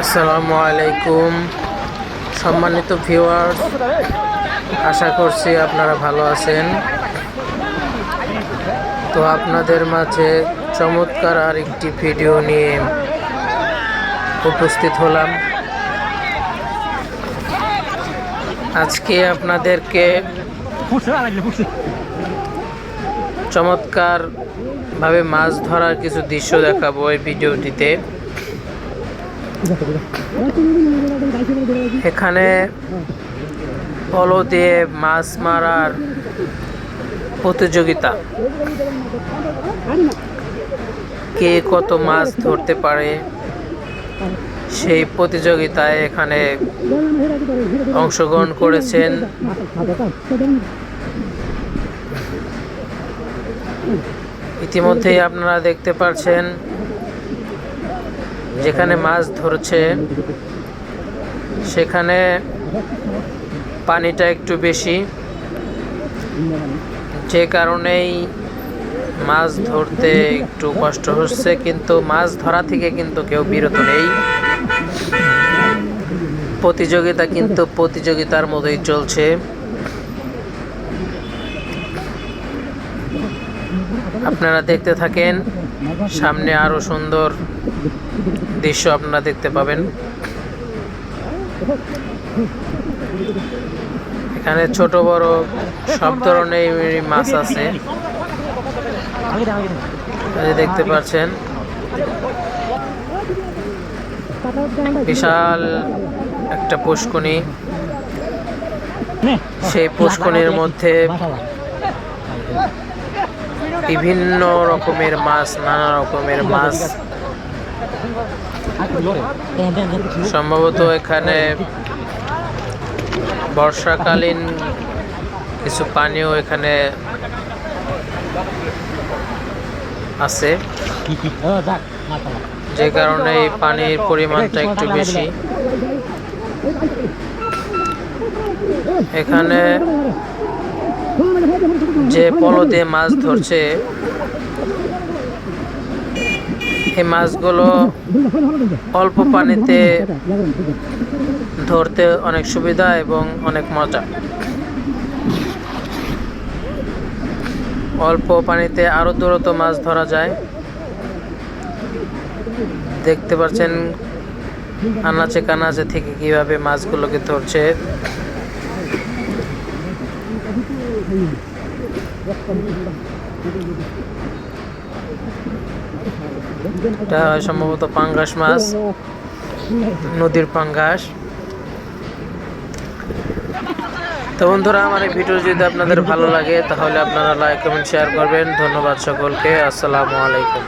আসসালামু আলাইকুম। সম্মানিত ভিউয়ার আশা করছি আপনারা ভালো আছেন। তো আপনাদের মাঝে চমৎকার আর একটি ভিডিও নিয়ে উপস্থিত হলাম। আজকে আপনাদেরকে চমৎকার ভাবে মাছ ধরার কিছু দৃশ্য দেখাবো এই ভিডিওটিতে এখানে পলো দিয়ে মাছ মারার প্রতিযোগিতা। কে কত মাছ ধরতে পারে সেই প্রতিযোগিতায় এখানে অংশগ্রহণ করেছেন। ইতিমধ্যেই আপনারা দেখতে পাচ্ছেন যেখানে মাছ ধরছে, সেখানে পানিটা একটু বেশি। যে কারণেই মাছ ধরতে একটু কষ্ট হচ্ছে, কিন্তু মাছ ধরা থেকে কিন্তু কেউ বিরত নেই। প্রতিযোগিতা কিন্তু প্রতিযোগিতার মতোই চলছে। আপনারা দেখতে থাকেন, সামনে আরও সুন্দর দৃশ্য আপনারা দেখতে পাবেন। এখানে ছোট, বড় সব ধরনের মাছ আছে। দেখতে পাচ্ছেন, বিশাল একটা পুষ্কনি সেই পুষ্কনির মধ্যে বিভিন্ন রকমের মাছ, নানা রকমের মাছ সম্ভবত এখানে বর্ষাকালীন কিছু পানিও এখানে আছে। যে কারণে এই পানির পরিমাণটা একটু বেশি। এখানে যে পলো দিয়ে মাছ ধরছে এই মাছগুলো অল্প পানিতে ধরতে অনেক সুবিধা এবং অনেক মজা। অল্প পানিতে আরও দ্রুত মাছ ধরা যায়। দেখতে পাচ্ছেন আনাচে কানাচে থেকে কীভাবে মাছগুলোকে ধরছে। এটা সম্ভবত পাঙ্গাস মাছ, নদীর পাঙ্গাস। তো বন্ধুরা, আমার এই ভিডিও যদি আপনাদের ভালো লাগে, তাহলে আপনারা লাইক কমেন্ট শেয়ার করবেন। ধন্যবাদ সকলকে। আসসালামু আলাইকুম।